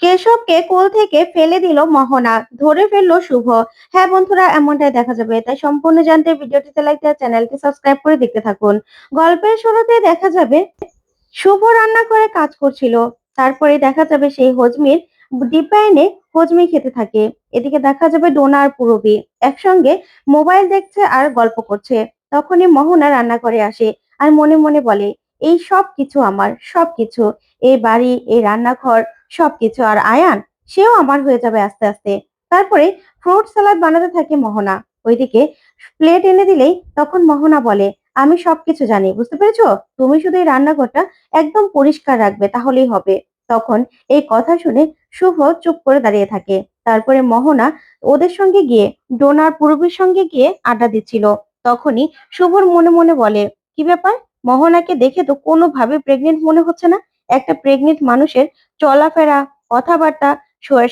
কেশবকে কোল থেকে ফেলে দিল মোহনা। ধরে ফেলল শুভ। হ্যাঁ বন্ধুরা, এমনটাই দেখা যাবে। তাই সম্পূর্ণ জানতে ভিডিওটিতে লাইক দেওয়া চ্যানেলটি সাবস্ক্রাইব করে দেখতে থাকুন। গল্পের শুরুতে দেখা যাবে, শুভ রান্না করে কাজ করছিল। তারপরে দেখা যাবে সেই হজমির এনে হজমি খেতে থাকে। এদিকে দেখা যাবে ডোনা আর পুরবি। একসঙ্গে মোবাইল দেখছে আর গল্প করছে। তখনই মোহনা রান্না করে আসে আর মনে মনে বলে, এই সব কিছু আমার সব কিছু এই বাড়ি, এই রান্নাঘর সবকিছু। আর আয়ান, সেও আমার হয়ে যাবে আস্তে আস্তে। তারপরে ফ্রুট সালাদ বানাতে থাকে মোহনা। ওইদিকে প্লেট এনে দিলেই তখন মোহনা বলে, আমি সবকিছু জানি, বুঝতে পেরেছ? তুমি শুধু এই রান্নাঘরটা একদম পরিষ্কার রাখবে, তাহলেই হবে। তখন এই কথা শুনে শুভ চুপ করে দাঁড়িয়ে থাকে। তারপরে মোহনা ওদের সঙ্গে গিয়ে, ডোনার পূর্বের সঙ্গে গিয়ে আড্ডা দিচ্ছিল। তখনই শুভর মনে মনে বলে, কি ব্যাপার? মোহনাকে দেখে তো কোনোভাবে প্রেগনেন্ট মনে হচ্ছে না? একটা প্রেগনেন্ট মানুষের চলাফেরা, কথাবার্তা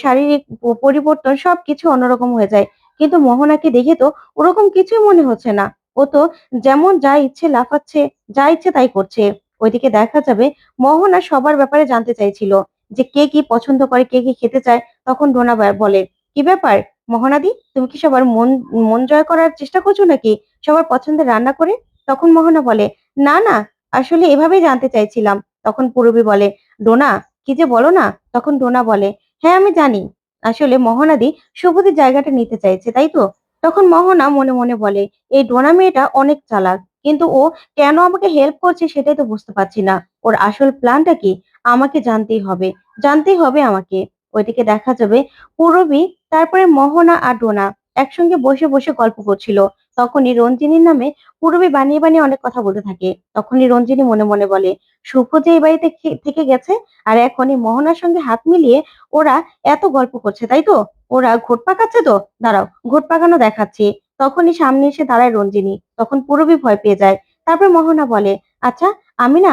শারীরিক পরিবর্তন সবকিছু অন্যরকম হয়ে যায়। কিন্তু মোহনাকে দেখে তো ওরকম কিছুই মনে হচ্ছে না। ও তো যেমন যা ইচ্ছে লাফাচ্ছে, যা ইচ্ছে তাই করছে। ওইদিকে দেখা যাবে মোহনা সবার ব্যাপারে জানতে চাইছিল যে কে কি পছন্দ করে, কে কি খেতে চায়। তখন ডোনা বলে, কি ব্যাপার? মোহনাদি, তুমি কি সবার মন মন জয় করার চেষ্টা করছ নাকি? সবার পছন্দের রান্না করে? তখন মোহনা বলে, না না, আসলে এভাবেই জানতে চাইছিলাম। তখন পুরবী বলে ডোনা কি যে বলো না? তখন ডোনা বলে হ্যাঁ আমি জানি। আসলে মোহনাদি শুভদের জায়গাটা নিতে চাইছে, তাই তো? তখন মোহনা মনে মনে বলে, এই ডোনা মেয়েটা অনেক চালাক, কিন্তু ও কেন আমাকে হেল্প করছে সেটাই তো বুঝতে পারছি না। ওর আসল প্ল্যানটা কি? আমাকে জানতেই হবে জানতেই হবে আমাকে। ওইদিকে দেখা যাবে পুরবী, তারপরে মোহনা আর ডোনা একসঙ্গে বসে বসে গল্প করছিল। তখনই রঞ্জিনীর নামে পুরবী বানিয়ে বানিয়ে অনেক কথা বলতে থাকে। তখনই রঞ্জিনী মনে মনে বলে শুভ যে এই বাড়িতে থেকে গেছে আর এখন এই মোহনার সঙ্গে হাত মিলিয়ে ওরা এত গল্প করছে, তাই তো? ওরা ঘোট পাকাচ্ছে তো? দাঁড়াও, ঘোট পাকানো দেখাচ্ছি। তখনই সামনে এসে দাঁড়ায় রঞ্জিনী। তখন পুরবী ভয় পেয়ে যায়। তারপর মোহনা বলে আচ্ছা আমি না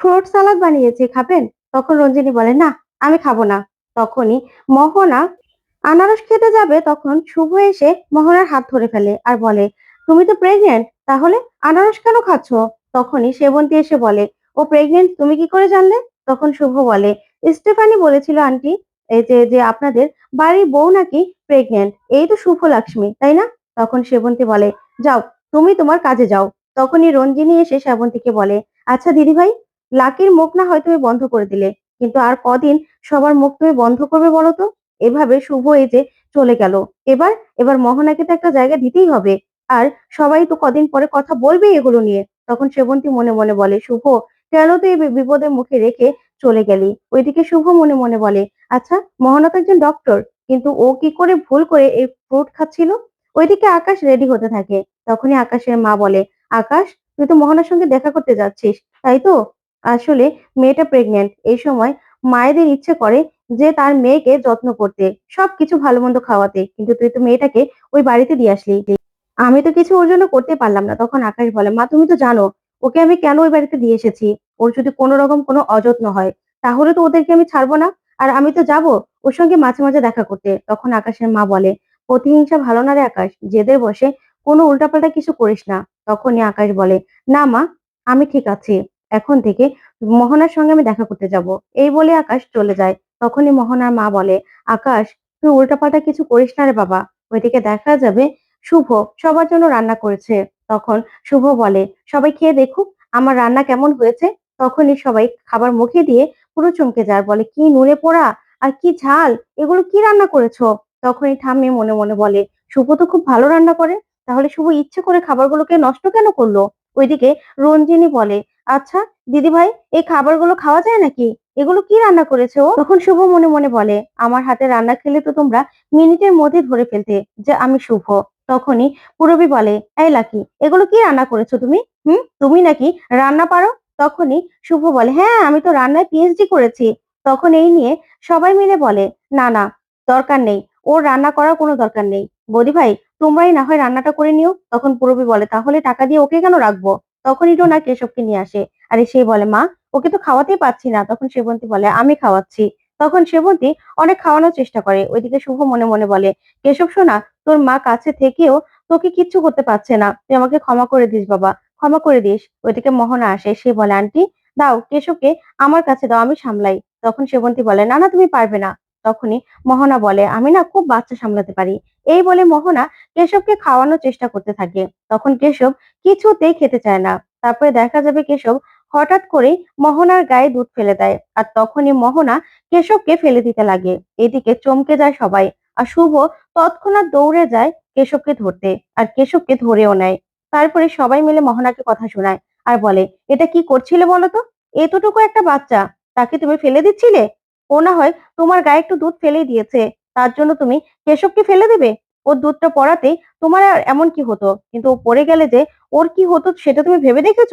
ফ্রুট সালাদ বানিয়েছি, খাবেন? তখন রঞ্জিনী বলে, না, আমি খাব না। তখনই মোহনা আনারস খেতে যাবে, তখন শুভ এসে মোহনার হাত ধরে ফেলে আর বলে, তুমি তো প্রেগনেন্ট তাহলে আনারস কেন খাচ্ছ? তখনই সেবন্তী এসে বলে ও প্রেগনেন্ট তুমি কি করে জানলে? তখন শুভ বলে, স্টেফানি বলেছিল, আন্টি, এই যে যে আপনাদের বাড়ির বউ নাকি প্রেগনেন্ট এই তো শুভ লক্ষ্মী, তাই না? তখন সেবন্তী বলে, যাও, তুমি তোমার কাজে যাও। তখনই রঞ্জিনী এসে শ্রাবন্তীকে বলে আচ্ছা দিদি ভাই লাকির মুখ না হয় তুমি বন্ধ করে দিলে, কিন্তু আর কদিন সবার মুখ তুমি বন্ধ করবে বলো তো? এভাবে শুভ এই যে চলে গেল। এবার এবার মোহনাকে তো একটা জায়গা দিতেই হবে। আর সবাই তো কদিন পরে কথা বলবে এগুলো নিয়ে। তখন সেবন্তী মনে মনে বলে, শুভ কেন তুই বিপদের মুখে রেখে চলে গেলি? ওইদিকে শুভ মনে মনে বলে আচ্ছা মোহনা তো একজন ডক্টর কিন্তু ও কি করে ভুল করে এই ফ্রুট খাচ্ছিল? ওইদিকে আকাশ রেডি হতে থাকে। তখনই আকাশের মা বলে, আকাশ, তুই তো মোহনার সঙ্গে দেখা করতে যাচ্ছিস, তাই তো? আসলে মেয়েটা প্রেগনেন্ট এই সময় মায়েদের ইচ্ছে করে যে তার মেয়েকে যত্ন করতে, সবকিছু ভালো মন্দ খাওয়াতে, কিন্তু তুই তো মেয়েটাকে ওই বাড়িতে দিয়ে আসলি। আমি তো কিছু ওর জন্য করতে পারলাম না। তখন আকাশ বলে, মা, তুমি তো জানো ওকে আমি কেন ওই বাড়িতে দিয়ে এসেছি? ওর যদি কোনো রকম কোনো অযত্ন হয়, তাহলে তো ওদেরকে আমি ছাড়বো না। আর আমি তো যাব ওর সঙ্গে মাঝে মাঝে দেখা করতে। তখন আকাশের মা বলে প্রতিহিংসা ভালো না রে আকাশ? জেদের বসে কোনো উল্টাপাল্টা কিছু করিস না। তখনই আকাশ বলে, না মা, আমি ঠিক আছি। এখন থেকে মোহনার সঙ্গে আমি দেখা করতে যাব। এই বলে আকাশ চলে যায়। তখনই মোহনার মা বলে, আকাশ, তুই উল্টাপাল্টা কিছু করিস না রে বাবা। ওইদিকে দেখা যাবে শুভ সবার জন্য রান্না করেছে। তখন শুভ বলে, সবাই খেয়ে দেখুক, আমার রান্না কেমন হয়েছে? তখনই সবাই খাবার মুখে দিয়ে পুরো চমকে যায়, বলে, কি নুনে পোড়া? আর কি ঝাল? এগুলো কি রান্না করেছ? তখনই ঠাম্মি মনে মনে বলে, শুভ তো খুব ভালো রান্না করে, তাহলে শুভ ইচ্ছে করে খাবারগুলোকে নষ্ট কেন করল? ওইদিকে রঞ্জিনী বলে আচ্ছা দিদি ভাই এই খাবারগুলো খাওয়া যায় নাকি? এগুলো কি রান্না করেছে? ও তখন শুভ মনে মনে বলে, আমার হাতে রান্না খেলে তো তোমরা মিনিটের মধ্যে ধরে ফেলতে যে আমি শুভ। তখনই পুরবী বলে, এই লাকি, এগুলো কি রান্না করেছ তুমি? হুম? তুমি নাকি রান্না পারো? তখনই শুভ বলে হ্যাঁ আমি তো রান্নায় পিএইচডি করেছি। তখন এই নিয়ে সবাই মিলে বলে, না না, দরকার নেই, ওর রান্না করার কোনো দরকার নেই। বৌদি ভাই, তোমরাই না হয় রান্নাটা করে নিও। তখন পুরবী বলে, তাহলে টাকা দিয়ে ওকে কেন রাখব? তখনই টোনা কেশবকে নিয়ে আসে। আরে সেই বলে, মা, ওকে তো খাওয়াতেই পাচ্ছি না। তখন সেবন্তী বলে, আমি খাওয়াচ্ছি। তখন সেবন্তী অনেক খাওয়ানোর চেষ্টা করে। ওইদিকে শুভ মনে মনে বলে, কেশব সোনা, তোর মা কাছে থেকেও তোকে কিচ্ছু করতে পারছে না। তুই আমাকে ক্ষমা করে দিস বাবা, ক্ষমা করে দিস। ওইদিকে মোহনা আসে, সে বলে, আন্টি, দাও, কেশবকে আমার কাছে দাও, আমি সামলাই। তখন সেবন্তী বলে, না না, তুমি পারবে না। তখনই মোহনা বলে, আমি না খুব বাচ্চা সামলাতে পারি। এই বলে মোহনা কেশবকে খাওয়ানোর চেষ্টা করতে থাকে। তখন কেশব কিছুতেই খেতে চায় না। তারপরে দেখা যাবে কেশব হঠাৎ করেই মোহনার গায়ে দুধ ফেলে দেয়, আর তখনই মোহনা কেশবকে ফেলে দিতে লাগে। এদিকে চমকে যায় সবাই, আর শুভ তৎক্ষণাৎ দৌড়ে যায় কেশবকে ধরতে, আর কেশবকে ধরেও নেয়। তারপরে সবাই মিলে মোহনাকে কথা শোনায়, আর বলে, এটা কি করছিলে বলো তো? এতটুকু একটা বাচ্চা, তাকে তুমি ফেলে দিচ্ছিলে? ও না হয় তোমার গায়ে একটু দুধ ফেলেই দিয়েছে, তার জন্য তুমি কেশবকে ফেলে দেবে? ওর দুধটা পড়াতেই তোমার এমন কি হতো? কিন্তু ও পড়ে গেলে যে ওর কি হতো সেটা তুমি ভেবে দেখেছ?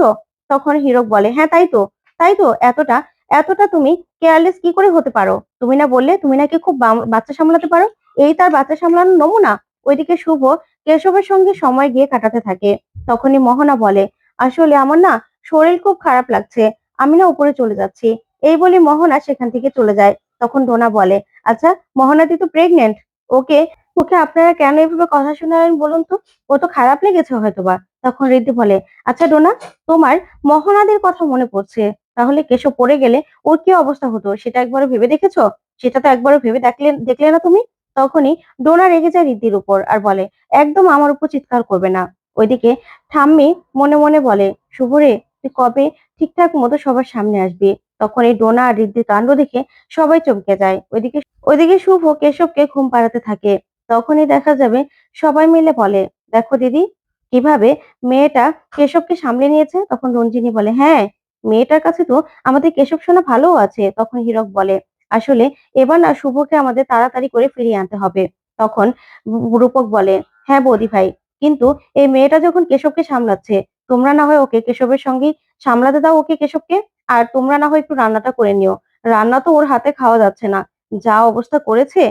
তখন হিরক বলে হ্যাঁ তাই তো তাই তো, এতটা এতটা তুমি কেয়ারলেস কি করে হতে পারো? তুমি না বললে তুমি নাকি খুব বাচ্চা সামলাতে পারো? এই তার বাচ্চা সামলানোর নমুনা? ওইদিকে শুভ কেশবের সঙ্গে সময় গিয়ে কাটাতে থাকে। তখনই মোহনা বলে, আসলে আমার না শরীর খুব খারাপ লাগছে, আমি না উপরে চলে যাচ্ছি। এই বলে মোহনা সেখান থেকে চলে যায়। তখন ডোনা বলে আচ্ছা মোহনাদি তো প্রেগনেন্ট ওকে ওকে আপনারা কেন এভাবে কথা শোনালেন বলুন তো? ও তো খারাপ লেগেছে হয়তোবা। তখন রিদ্ধি বলে আচ্ছা ডোনা, তোমার মহনাদের কথা মনে পড়ছে। তাহলে কেশব পড়ে গেলে ওর কি অবস্থা হতো? সেটা একবারও ভেবে দেখেছ? সেটা তো একবারও ভেবে দেখলে দেখলে না তুমি? তখনই ডোনা রেগে যায় রিদ্ধির উপর আর বলে, একদম আমার উপর চিৎকার করবে না। ওইদিকে ঠাম্মি মনে মনে বলে, শুভরে, তুই কবে ঠিকঠাক মতো সবার সামনে আসবি? তখন এই ডোনা আর রিদ্ধির কাণ্ড দেখে সবাই চমকে যায়। ওইদিকে ওইদিকে শুভ কেশবকে ঘুম পাড়াতে থাকে। তখনই দেখা যাবে সবাই মিলে বলে, দেখো দিদি, কীভাবে মেয়েটা কেশবকে সামলে নিয়েছে? তখন রঞ্জিনী বলে হ্যাঁ মেয়েটার কাছে তো আমাদের কেশব সোনা ভালো আছে। তখন হীরক বলে, আসলে এবার না শুভকে আমাদের তাড়াতাড়ি করে ফিরিয়ে আনতে হবে। তখন রূপক বলে হ্যাঁ বৌদি ভাই, কিন্তু এই মেয়েটা যখন কেশবকে সামলাচ্ছে, তোমরা না হয় ওকে কেশবের সঙ্গে সামলাতে দাও ওকে কেশবকে, আর তোমরা না হয় একটু রান্নাটা করে নিও। রান্না তো ওর হাতে খাওয়া যাচ্ছে না। যা অবস্থা করেছে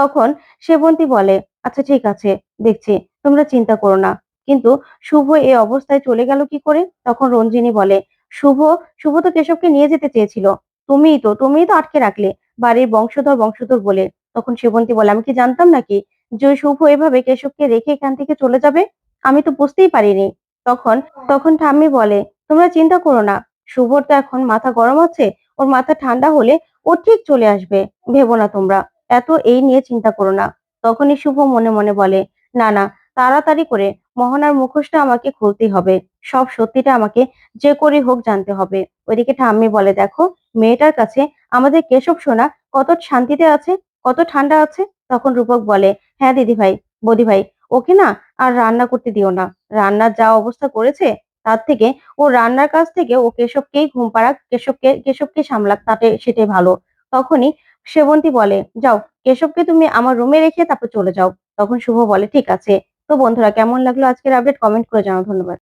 তখন সেবন্তী বলে আচ্ছা ঠিক আছে, দেখছি, তোমরা চিন্তা করো না। কিন্তু শুভ এ অবস্থায় চলে গেল কি করে? তখন রঞ্জিনী বলে, শুভ শুভ তো কেশবকে নিয়ে যেতে চেয়েছিল। তুমিই তো তুমিই তো আটকে রাখলে। বাড়ির বংশধর বংশধর বলে, তখন সেবন্তী বলে, আমি কি জানতাম নাকি যে শুভ এভাবে কেশবকে রেখে এখান থেকে চলে যাবে? আমি তো বুঝতেই পারিনি। তখন তখন ঠাম্মি বলে, তোমরা চিন্তা করো না, শুভর তো এখন মাথা গরম আছে, ওর মাথা ঠান্ডা হলে ও ঠিক চলে আসবে, ভেবো না তোমরা। এত এই নিয়ে চিন্তা করো না। তখনই শুভ মনে মনে বলে, না না, তাড়াতাড়ি করে। মোহনার মুখোশটা আমাকে খুলতেই হবে। সব সত্যিটা আমাকে যে করে হোক জানতে হবে। ওইদিকে ঠাম্মি বলে, দেখো, মেয়েটার কাছে আমাদের কেশব সোনা কত শান্তিতে আছে, কত ঠান্ডা আছে? তখন রূপক বলে হ্যাঁ দিদি ভাই বৌদি ভাই ওকে না আর রান্না করতে দিও না। রান্নার যা অবস্থা করেছে, তার থেকে ও রান্নার কাছ থেকে ও কেশবকেই ঘুম পাড়াক, কেশবকে কেশবকে সামলাক, তাতে সেটাই ভালো। তখনই সেবন্তী বলে, যাও, কেশবকে তুমি আমার রুমে রেখে তারপর চলে যাও। তখন শুভ বলে, ঠিক আছে। তো বন্ধুরা, কেমন লাগল আজকের আপডেট কমেন্ট করে জানাও, ধন্যবাদ।